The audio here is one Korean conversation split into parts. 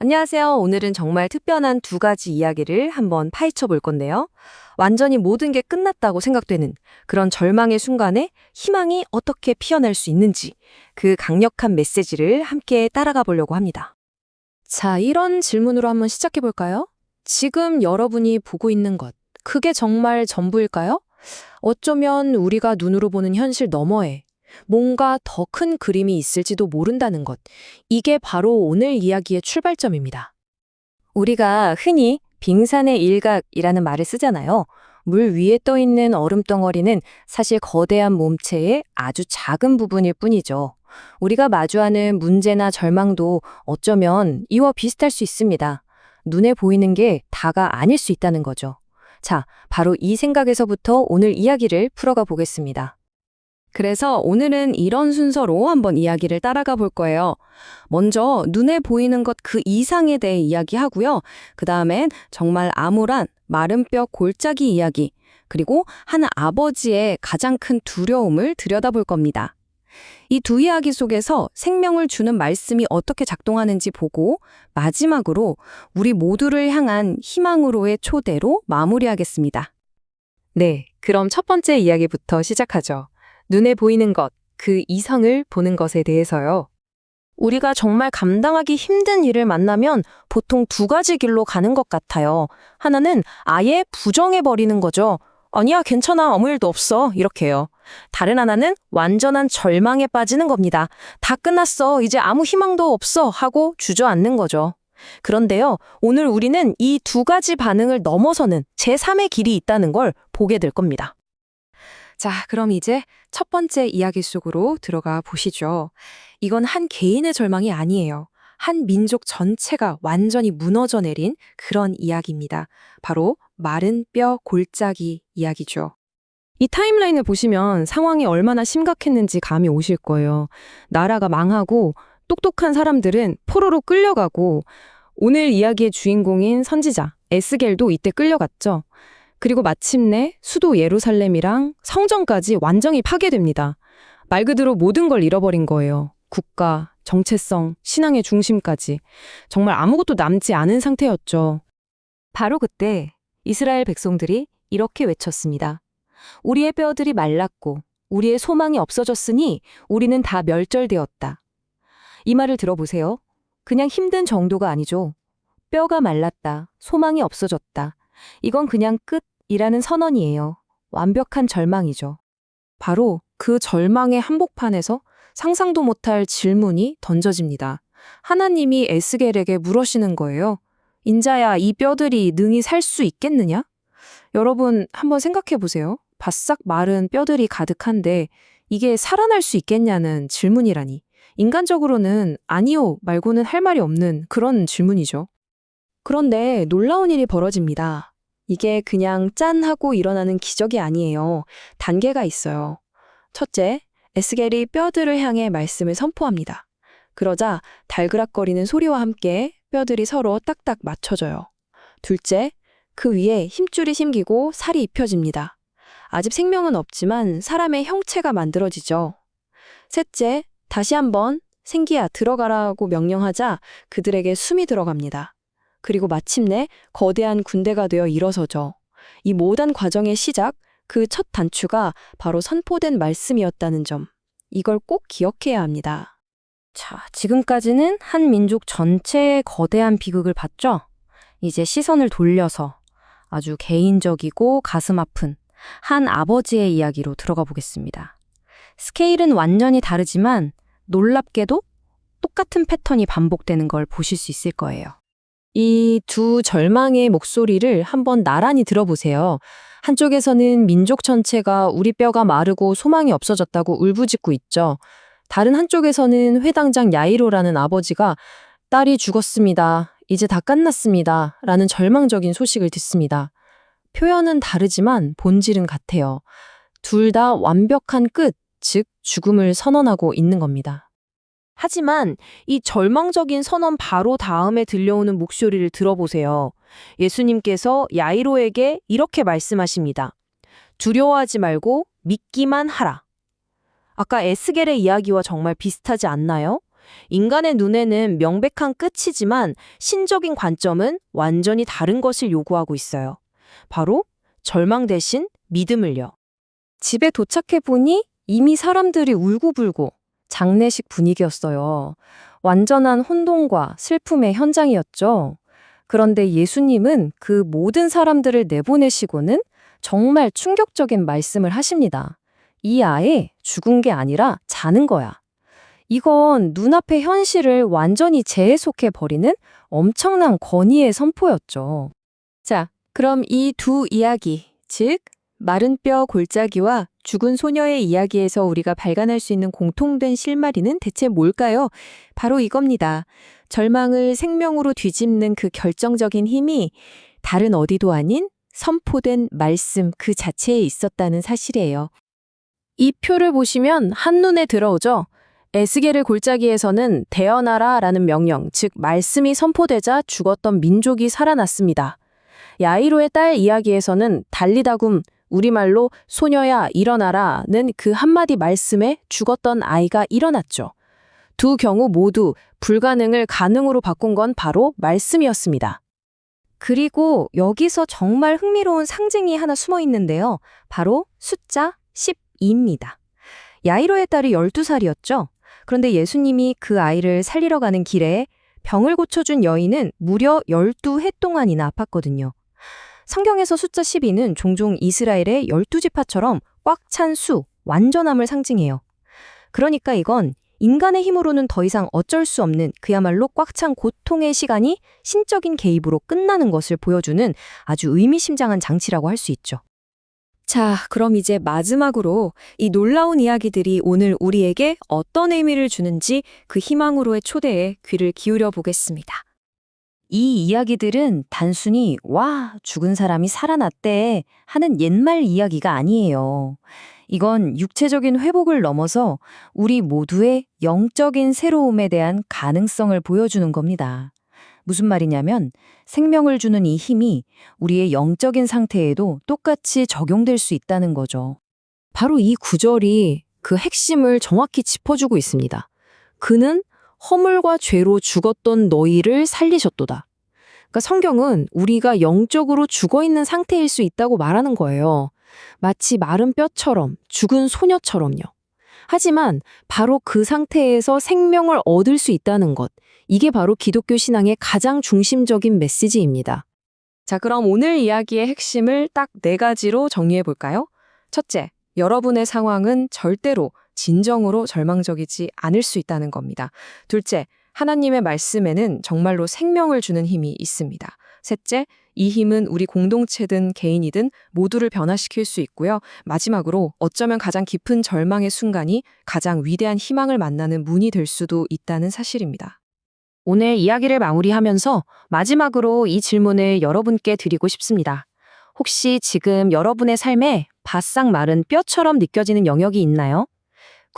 안녕하세요. 오늘은 정말 특별한 두 가지 이야기를 한번 파헤쳐 볼 건데요. 완전히 모든 게 끝났다고 생각되는 그런 절망의 순간에 희망이 어떻게 피어날 수 있는지 그 강력한 메시지를 함께 따라가 보려고 합니다. 자, 이런 질문으로 한번 시작해 볼까요? 지금 여러분이 보고 있는 것, 그게 정말 전부일까요? 어쩌면 우리가 눈으로 보는 현실 너머에 뭔가 더 큰 그림이 있을지도 모른다는 것. 이게 바로 오늘 이야기의 출발점입니다. 우리가 흔히 빙산의 일각이라는 말을 쓰잖아요. 물 위에 떠 있는 얼음 덩어리는 사실 거대한 몸체의 아주 작은 부분일 뿐이죠. 우리가 마주하는 문제나 절망도 어쩌면 이와 비슷할 수 있습니다. 눈에 보이는 게 다가 아닐 수 있다는 거죠. 자, 바로 이 생각에서부터 오늘 이야기를 풀어가 보겠습니다. 그래서 오늘은 이런 순서로 한번 이야기를 따라가 볼 거예요. 먼저 눈에 보이는 것 그 이상에 대해 이야기하고요. 그 다음엔 정말 암울한 마른 뼈 골짜기 이야기, 그리고 한 아버지의 가장 큰 두려움을 들여다볼 겁니다. 이 두 이야기 속에서 생명을 주는 말씀이 어떻게 작동하는지 보고 마지막으로 우리 모두를 향한 희망으로의 초대로 마무리하겠습니다. 네, 그럼 첫 번째 이야기부터 시작하죠. 눈에 보이는 것, 그 이상을 보는 것에 대해서요. 우리가 정말 감당하기 힘든 일을 만나면 보통 두 가지 길로 가는 것 같아요. 하나는 아예 부정해버리는 거죠. 아니야, 괜찮아, 아무 일도 없어. 이렇게요. 다른 하나는 완전한 절망에 빠지는 겁니다. 다 끝났어. 이제 아무 희망도 없어. 하고 주저앉는 거죠. 그런데요, 오늘 우리는 이 두 가지 반응을 넘어서는 제3의 길이 있다는 걸 보게 될 겁니다. 자, 그럼 이제 첫 번째 이야기 속으로 들어가 보시죠. 이건 한 개인의 절망이 아니에요. 한 민족 전체가 완전히 무너져 내린 그런 이야기입니다. 바로 마른 뼈 골짜기 이야기죠. 이 타임라인을 보시면 상황이 얼마나 심각했는지 감이 오실 거예요. 나라가 망하고 똑똑한 사람들은 포로로 끌려가고 오늘 이야기의 주인공인 선지자 에스겔도 이때 끌려갔죠. 그리고 마침내 수도 예루살렘이랑 성전까지 완전히 파괴됩니다. 말 그대로 모든 걸 잃어버린 거예요. 국가, 정체성, 신앙의 중심까지. 정말 아무것도 남지 않은 상태였죠. 바로 그때 이스라엘 백성들이 이렇게 외쳤습니다. 우리의 뼈들이 말랐고 우리의 소망이 없어졌으니 우리는 다 멸절되었다. 이 말을 들어보세요. 그냥 힘든 정도가 아니죠. 뼈가 말랐다. 소망이 없어졌다. 이건 그냥 끝이라는 선언이에요. 완벽한 절망이죠. 바로 그 절망의 한복판에서 상상도 못할 질문이 던져집니다. 하나님이 에스겔에게 물으시는 거예요. 인자야, 이 뼈들이 능히 살 수 있겠느냐? 여러분, 한번 생각해 보세요. 바싹 마른 뼈들이 가득한데 이게 살아날 수 있겠냐는 질문이라니. 인간적으로는 아니요 말고는 할 말이 없는 그런 질문이죠. 그런데 놀라운 일이 벌어집니다. 이게 그냥 짠 하고 일어나는 기적이 아니에요. 단계가 있어요. 첫째, 에스겔이 뼈들을 향해 말씀을 선포합니다. 그러자 달그락거리는 소리와 함께 뼈들이 서로 딱딱 맞춰져요. 둘째, 그 위에 힘줄이 심기고 살이 입혀집니다. 아직 생명은 없지만 사람의 형체가 만들어지죠. 셋째, 다시 한번 생기야 들어가라고 명령하자 그들에게 숨이 들어갑니다. 그리고 마침내 거대한 군대가 되어 일어서죠. 이 모든 과정의 시작, 그 첫 단추가 바로 선포된 말씀이었다는 점. 이걸 꼭 기억해야 합니다. 자, 지금까지는 한 민족 전체의 거대한 비극을 봤죠? 이제 시선을 돌려서 아주 개인적이고 가슴 아픈 한 아버지의 이야기로 들어가 보겠습니다. 스케일은 완전히 다르지만 놀랍게도 똑같은 패턴이 반복되는 걸 보실 수 있을 거예요. 이 두 절망의 목소리를 한번 나란히 들어보세요. 한쪽에서는 민족 전체가 우리 뼈가 마르고 소망이 없어졌다고 울부짖고 있죠. 다른 한쪽에서는 회당장 야이로라는 아버지가 딸이 죽었습니다. 이제 다 끝났습니다. 라는 절망적인 소식을 듣습니다. 표현은 다르지만 본질은 같아요. 둘 다 완벽한 끝, 즉 죽음을 선언하고 있는 겁니다. 하지만 이 절망적인 선언 바로 다음에 들려오는 목소리를 들어보세요. 예수님께서 야이로에게 이렇게 말씀하십니다. 두려워하지 말고 믿기만 하라. 아까 에스겔의 이야기와 정말 비슷하지 않나요? 인간의 눈에는 명백한 끝이지만 신적인 관점은 완전히 다른 것을 요구하고 있어요. 바로 절망 대신 믿음을요. 집에 도착해 보니 이미 사람들이 울고불고 장례식 분위기였어요. 완전한 혼돈과 슬픔의 현장이었죠. 그런데 예수님은 그 모든 사람들을 내보내시고는 정말 충격적인 말씀을 하십니다. 이 아이 죽은 게 아니라 자는 거야. 이건 눈앞의 현실을 완전히 재해석해 버리는 엄청난 권위의 선포였죠. 자, 그럼 이 두 이야기, 즉 마른 뼈 골짜기와 죽은 소녀의 이야기에서 우리가 발견할 수 있는 공통된 실마리는 대체 뭘까요? 바로 이겁니다. 절망을 생명으로 뒤집는 그 결정적인 힘이 다른 어디도 아닌 선포된 말씀 그 자체에 있었다는 사실이에요. 이 표를 보시면 한눈에 들어오죠. 에스겔의 골짜기에서는 대언하라라는 명령, 즉 말씀이 선포되자 죽었던 민족이 살아났습니다. 야이로의 딸 이야기에서는 달리다굼 우리말로 소녀야 일어나라는 그 한마디 말씀에 죽었던 아이가 일어났죠. 두 경우 모두 불가능을 가능으로 바꾼 건 바로 말씀이었습니다. 그리고 여기서 정말 흥미로운 상징이 하나 숨어 있는데요. 바로 숫자 12입니다. 야이로의 딸이 12살이었죠. 그런데 예수님이 그 아이를 살리러 가는 길에 병을 고쳐준 여인은 무려 12해 동안이나 아팠거든요. 성경에서 숫자 12는 종종 이스라엘의 12지파처럼 꽉 찬 수, 완전함을 상징해요. 그러니까 이건 인간의 힘으로는 더 이상 어쩔 수 없는 그야말로 꽉 찬 고통의 시간이 신적인 개입으로 끝나는 것을 보여주는 아주 의미심장한 장치라고 할 수 있죠. 자, 그럼 이제 마지막으로 이 놀라운 이야기들이 오늘 우리에게 어떤 의미를 주는지 그 희망으로의 초대에 귀를 기울여 보겠습니다. 이 이야기들은 단순히 와, 죽은 사람이 살아났대 하는 옛말 이야기가 아니에요. 이건 육체적인 회복을 넘어서 우리 모두의 영적인 새로움에 대한 가능성을 보여주는 겁니다. 무슨 말이냐면 생명을 주는 이 힘이 우리의 영적인 상태에도 똑같이 적용될 수 있다는 거죠. 바로 이 구절이 그 핵심을 정확히 짚어주고 있습니다. 그는 허물과 죄로 죽었던 너희를 살리셨도다. 그러니까 성경은 우리가 영적으로 죽어 있는 상태일 수 있다고 말하는 거예요. 마치 마른 뼈처럼, 죽은 소녀처럼요. 하지만 바로 그 상태에서 생명을 얻을 수 있다는 것, 이게 바로 기독교 신앙의 가장 중심적인 메시지입니다. 자, 그럼 오늘 이야기의 핵심을 딱 네 가지로 정리해 볼까요? 첫째, 여러분의 상황은 절대로 진정으로 절망적이지 않을 수 있다는 겁니다. 둘째, 하나님의 말씀에는 정말로 생명을 주는 힘이 있습니다. 셋째, 이 힘은 우리 공동체든 개인이든 모두를 변화시킬 수 있고요. 마지막으로 어쩌면 가장 깊은 절망의 순간이 가장 위대한 희망을 만나는 문이 될 수도 있다는 사실입니다. 오늘 이야기를 마무리하면서 마지막으로 이 질문을 여러분께 드리고 싶습니다. 혹시 지금 여러분의 삶에 바싹 마른 뼈처럼 느껴지는 영역이 있나요?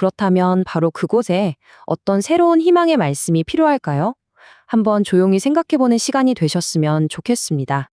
그렇다면 바로 그곳에 어떤 새로운 희망의 말씀이 필요할까요? 한번 조용히 생각해보는 시간이 되셨으면 좋겠습니다.